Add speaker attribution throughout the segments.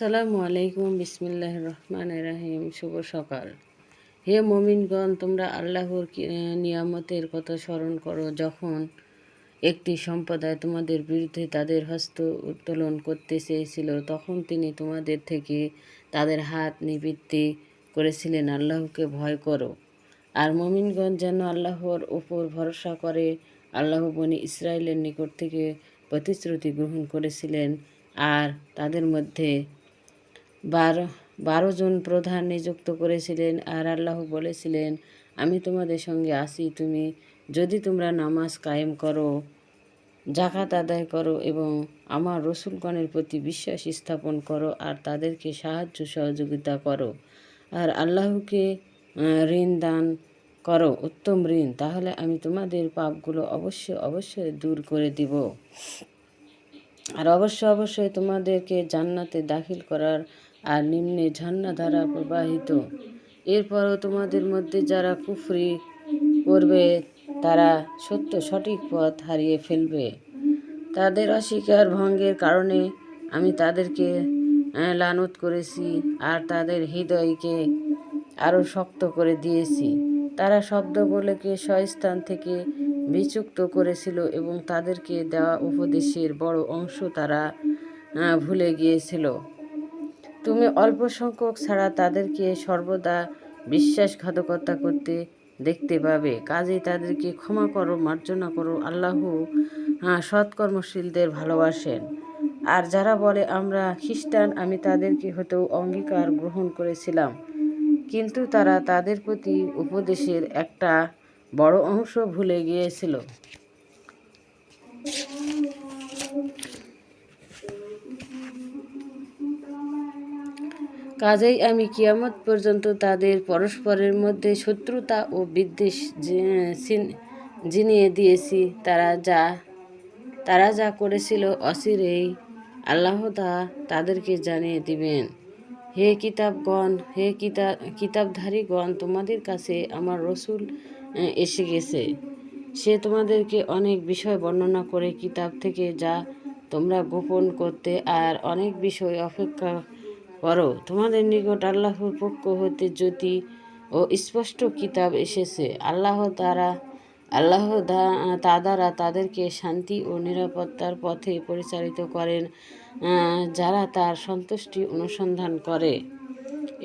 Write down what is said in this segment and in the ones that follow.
Speaker 1: সালামু আলাইকুম বিসমিল্লাহ রহমান রাহিম, শুভ সকাল। হে মমিনগণ, তোমরা আল্লাহর নিয়ামতের কথা স্মরণ করো, যখন একটি সম্প্রদায় তোমাদের বিরুদ্ধে তাদের হস্ত উত্তোলন করতে চেয়েছিল, তখন তিনি তোমাদের থেকে তাদের হাত নিবৃত্তি করেছিলেন, আল্লাহকে ভয় করো। আর মমিনগণ যেন আল্লাহর ওপর ভরসা করে, আল্লাহ বনি ইসরায়েলের নিকট থেকে প্রতিশ্রুতি গ্রহণ করেছিলেন, আর তাদের মধ্যে বারো বারো জন প্রধান নিযুক্ত করেছিলেন আর আল্লাহ বলেছিলেন, আমি তোমাদের সঙ্গে আসি তুমি যদি তোমরা নামাজ কায়েম করো জাকাত আদায় করো এবং আমার রসুলগণের প্রতি বিশ্বাস স্থাপন করো আর তাদেরকে সাহায্য সহযোগিতা করো আর আল্লাহকে ঋণ দান করো, উত্তম ঋণ, তাহলে আমি তোমাদের পাপগুলো অবশ্যই অবশ্যই দূর করে দিব। আর অবশ্যই অবশ্যই তোমাদেরকে জান্নাতে দাখিল করার আর নিম্নে ঝর্ণা ধারা প্রবাহিত। এরপরও তোমাদের মধ্যে যারা কুফরি করবে, তারা সত্য সঠিক পথ হারিয়ে ফেলবে। তাদের অস্বীকার ভঙ্গের কারণে আমি তাদেরকে লানত করেছি আর তাদের হৃদয়কে আরও শক্ত করে দিয়েছি। তারা শব্দগুলোকে স্বস্থান থেকে বিচুক্ত করেছিল এবং তাদেরকে দেওয়া উপদেশের বড় অংশ তারা ভুলে গিয়েছিল। তুমি অল্প সংখ্যক ছাড়া তাদেরকে সর্বদা বিশ্বাসঘাতকতা করতে দেখতে পাবে। কাজেই তাদেরকে ক্ষমা করো মার্জনা করো। আল্লাহ হ্যাঁ, সৎকর্মশীলদের ভালোবাসেন। আর যারা বলে আমরা খ্রিস্টান আমি তাদেরকে হতেও অঙ্গীকার গ্রহণ করেছিলাম। কিন্তু তারা তাদের প্রতি উপদেশের একটা বড় অংশ ভুলে গিয়েছিল। কাজেই আমি কিয়ামত পর্যন্ত তাদের পরস্পরের মধ্যে শত্রুতা ও বিদ্বেষ জিনিয়ে দিয়েছি। তারা যা তারা যা করেছিল অচিরেই আল্লাহ তা তাদেরকে জানিয়ে দিবেন। হে কিতাবগণ, হে কিতা কিতাবধারীগণ, তোমাদের কাছে আমার রসুল এসে গেছে। সে তোমাদেরকে অনেক বিষয় বর্ণনা করে কিতাব থেকে যা তোমরা গোপন করতে আর অনেক বিষয় অপেক্ষা করো। তোমাদের নিকট আল্লাহর পক্ষ হতে জ্যোতি ও স্পষ্ট কিতাব এসেছে। আল্লাহ তারা আল্লাহ তা দ্বারা তাদেরকে শান্তি ও নিরাপত্তার পথে পরিচালিত করেন যারা তার সন্তুষ্টি অনুসন্ধান করে।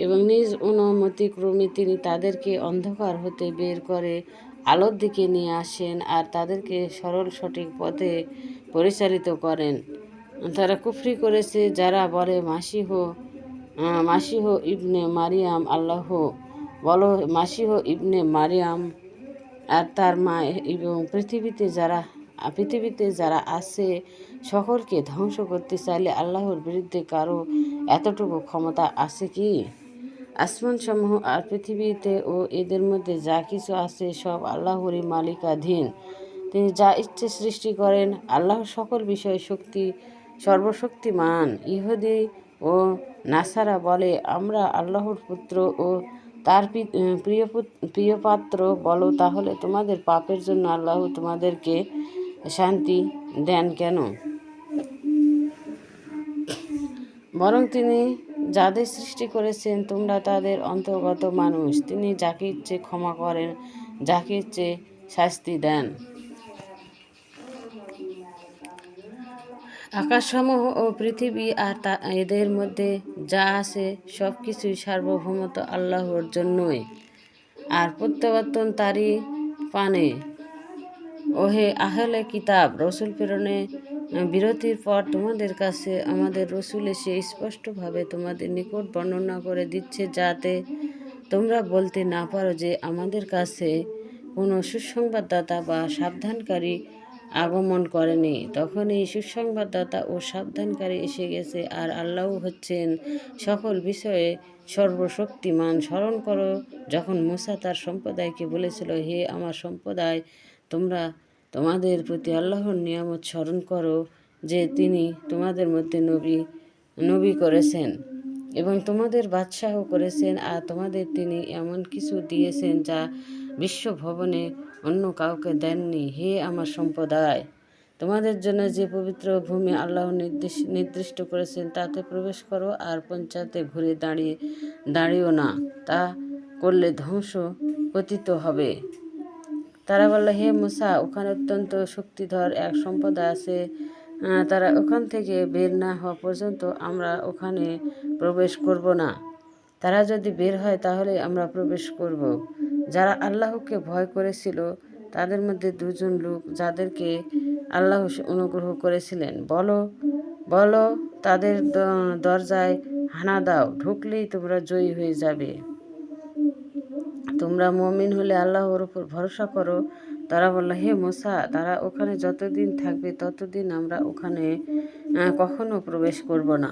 Speaker 1: এবং নিজ অনুমতিক্রমে তিনি তাদেরকে অন্ধকার হতে বের করে আলোর দিকে নিয়ে আসেন আর তাদেরকে সরল সঠিক পথে পরিচালিত করেন। তারা কুফরি করেছে যারা বলে মাসিহ আহ, মাসিহ ইবনে মারিয়াম, আল্লাহ বলো, মাসিহ ইবনে মারিয়াম আর তার মা এবং পৃথিবীতে যারা পৃথিবীতে যারা আছে, সকলকে ধ্বংস করতে চাইলে আল্লাহর বিরুদ্ধে কারও এতটুকু ক্ষমতা আছে কি? আসমান সমূহ আর পৃথিবীতে ও এদের মধ্যে যা কিছু আছে সব আল্লাহরই মালিকাধীন। তিনি যা ইচ্ছে সৃষ্টি করেন, আল্লাহ সকল বিষয়ে শক্তি, সর্বশক্তিমান। ইহুদি ও নাসারা বলে, আমরা আল্লাহর পুত্র ও তার প্রিয় পুত- প্রিয় পাত্র, বলো তাহলে তোমাদের পাপের জন্য আল্লাহ তোমাদেরকে শান্তি দেন কেন? বরং তিনি যাদের সৃষ্টি করেছেন, তোমরা তাদের অন্তর্গত মানুষ। তিনি যাকে ইচ্ছে ক্ষমা করেন, যাকে ইচ্ছে শাস্তি দেন। আকাশসমূহ ও পৃথিবী আর তা এদের মধ্যে যা আছে সব কিছুই সার্বভৌমত্ব আল্লাহর জন্যই। আর প্রত্যাবর্তন তারই পানে। ওহে আহলে কিতাব, রসুল প্রেরণে বিরতির পর তোমাদের কাছে আমাদের রসুল এসে স্পষ্টভাবে তোমাদের নিকট বর্ণনা করে দিচ্ছে যাতে তোমরা বলতে না পারো যে আমাদের কাছে কোনো সুসংবাদদাতা বা সাবধানকারী আগমন করেনি। তখন এই সুসংবাদদাতা ও সাবধানকারী এসে গেছে আর আল্লাহ হচ্ছেন সকল বিষয়ে সর্বশক্তিমান। স্মরণ করো, যখন মুসা তার সম্প্রদায়কে বলেছিল, হে আমার সম্প্রদায়, তোমরা তোমাদের প্রতি আল্লাহর নিয়ামত স্মরণ করো যে তিনি তোমাদের মধ্যে নবী নবী করেছেন এবং তোমাদের বাদশাহ করেছেন আর তোমাদের তিনি এমন কিছু দিয়েছেন যা বিশ্বভবনে অন্য কাউকে দেননি। হে আমার সম্প্রদায়, তোমাদের জন্য যে পবিত্র ভূমি আল্লাহ নির্দেশ, নির্দিষ্ট করেছেন, তাতে প্রবেশ করো আর পঞ্চায়েতে ঘুরে দাঁড়িয়ে, দাঁড়িও না। তা করলে ধ্বংস পতিত হবে। তারা বলল, হে মুসা, ওখানে অত্যন্ত শক্তিধর এক সম্প্রদায় আছে। তারা ওখান থেকে বের না হওয়া পর্যন্ত আমরা ওখানে প্রবেশ করব না। তারা যদি বের হয়, তাহলে আমরা প্রবেশ করব। যারা আল্লাহকে ভয় করেছিল, তাদের মধ্যে দুজন লোক যাদেরকে আল্লাহ অনুগ্রহ করেছিলেন। বলো বলো তাদের দরজায় হানা দাও, ঢুকলেই তোমরা জয়ী হয়ে যাবে। তোমরা মমিন হলে আল্লাহর উপর ভরসা করো। তারা বলল, হে মোসা, তারা ওখানে যতদিন থাকবে, ততদিন আমরা ওখানে কখনো প্রবেশ করব না।